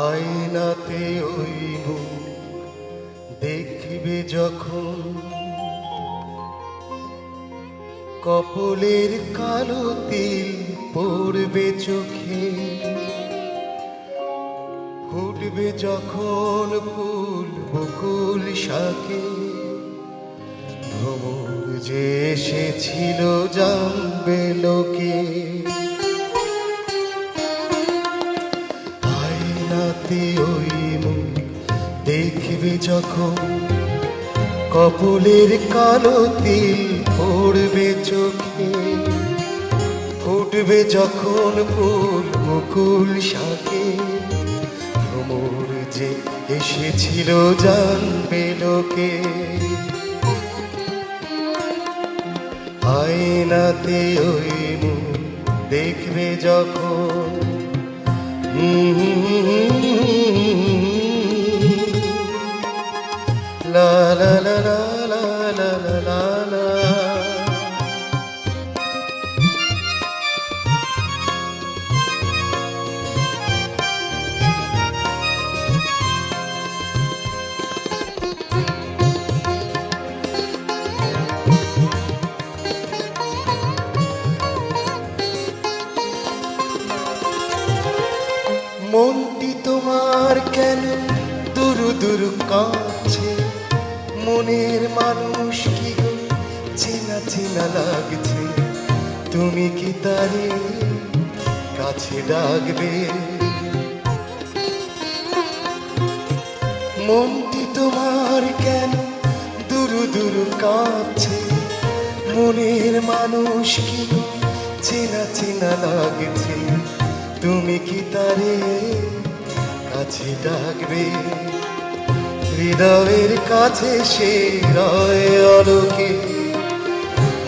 আয়নাতে মুখ দেখবে যখন কপলের কালো তিল পড়বে চোখে, ফুটবে যখন ফুল বকুল শাকে। ভ্রমর যে এসেছিল জানবে লোকে যখন কপলের কালো তিল পড়বে চোখে, ফুটবে যখন ফুল মুকুল শাকে, ভ্রমর যে এসেছিল জানবে লোকে। আয়নাতে ওই দেখবে যখন লা মনটি তোমার কেন? দুরু দুরু কাছে মনের মানুষ কি? চেনা চেনা লাগছে। তুমি কি তারে কাছে ডাকবে? মনটি তোমার কেন? দুরু দুরু কাছে মনের মানুষ কি? চেনা চেনা লাগছে। তুমি কি তারে কাছে ডাকবে? হৃদয়ের কাছে সে রয় আলোকে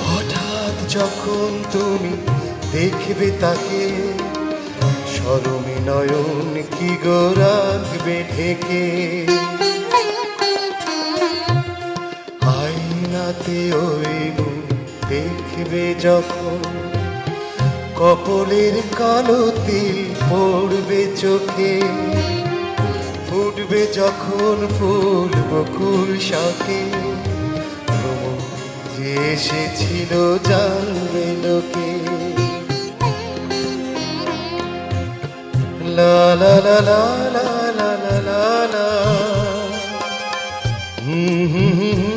হঠাৎ যখন তুমি দেখবে তাকে সরমে নয়ন কি গো রাখবে ঢেকে? আয়নাতে ওই দেখবে যখন কপলের কালো তিল পড়বে চোখে। ফুটবে যখন ফুল বকুল শাকে। যে এসেছিল জানবে লোকে। লা লা লা লা লা লা লা লা হুম হুম হুম।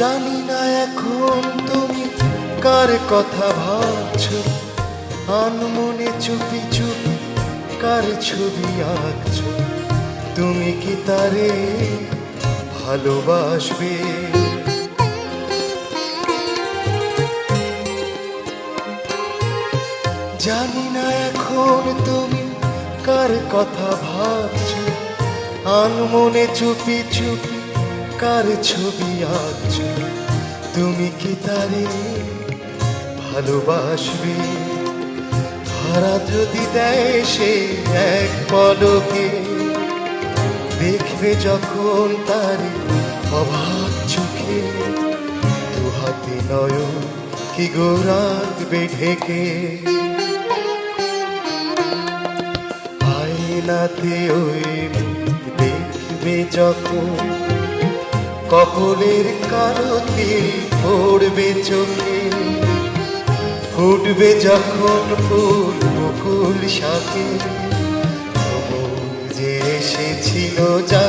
জানি না এখন তুমি কার কথা ভাবছ। আনমনে চুপি চুপি কার ছবি আঁকছো। তুমি কি তারে ভালোবাসবে? জানি না এখন তুমি কার কথা ভাবছ। আনমনে চুপি চুপি কার ছবি আঁকছো। তুমি কি তারে ভালোবাসবে? ধরা যদি দেয় সে এক পলকে। দেখবে যখন তারে অভাব চোখে। দু হাতে নয়ন কি গো রাখবে ঢেকে? আয়নাতে ওই দেখবে যখন কপলের কারতে পড়বে চোখে। ফুটবে যখন ফুল মুকুল সাথে যে এসেছিল লোকে